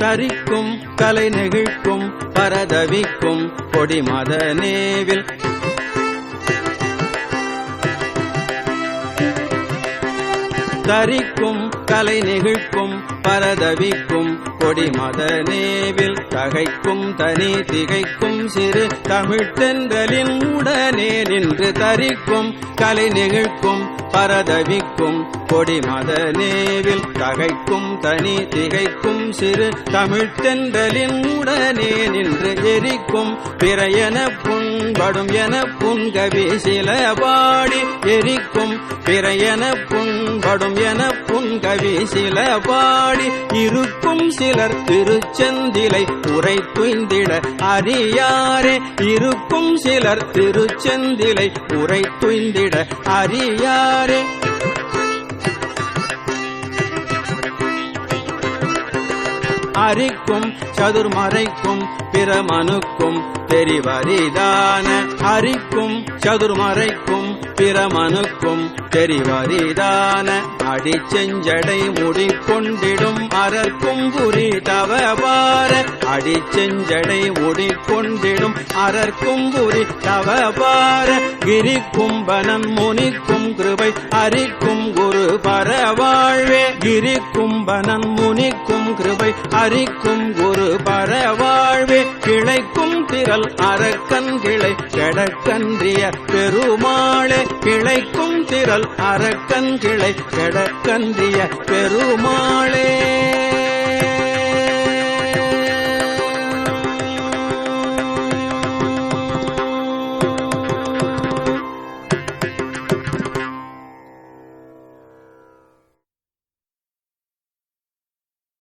தரிக்கும் கலை நெகிழ்க்கும் பரதவிக்கும் கொடிமத நேவில் தரிக்கும் கலை நெகிழ்க்கும் பரதவிக்கும் கொடிமத நேவில் தகைக்கும் தனி திகைக்கும் சிறு தமிழ்த்தென்றலின் உடனே நின்று தரிக்கும் கலை நெகிழ்க்கும் பரதவிக்கும் கொடிமத நேவில் தகைக்கும் தனி திகைக்கும் சிறு தமிழ்த்தென்றலின் உடனே நின்று எரிக்கும் பிறையன புண்படும் என புன்கவி சில பாடி எரிக்கும் பிறையன புண்படும் என புங்கவி சில பாடி இருக்கும் சிலர் திருச்செந்திலை உரை துய்ந்திட அறியாரே. இருக்கும் சிலர் திருச்செந்திலை உரை துய்ந்திட அறியாரே. அரிக்கும் சதுர்மறைக்கும் பிரமனுக்கும் தெரிவரிதான அரிக்கும் சதுர்மறைக்கும் பிரமனுக்கும் தெரிவரிதான அடி அடிச்செஞ்சடை முடிக்கொண்டிடும் அரற்கும் புரி தவபார. அடி அடிச்செஞ்சடை முடிக்கொண்டிடும் அரற்கும் புரி தவபார. கிரி கும்பனன் முனிக்கும் கிருபை அரிக்கும் குரு பரவாழ் கும்பனன் முனிக்கும் கிருபை அரிக்கும் குரு பரவாழ்வே. கிளைக்கும் திரள் அரக்கன் கிளை கெடக்கன்றிய பெருமாளே. கிளைக்கும் திரள் அரக்கன் கிளை கெடக்கன்றிய பெருமாள்.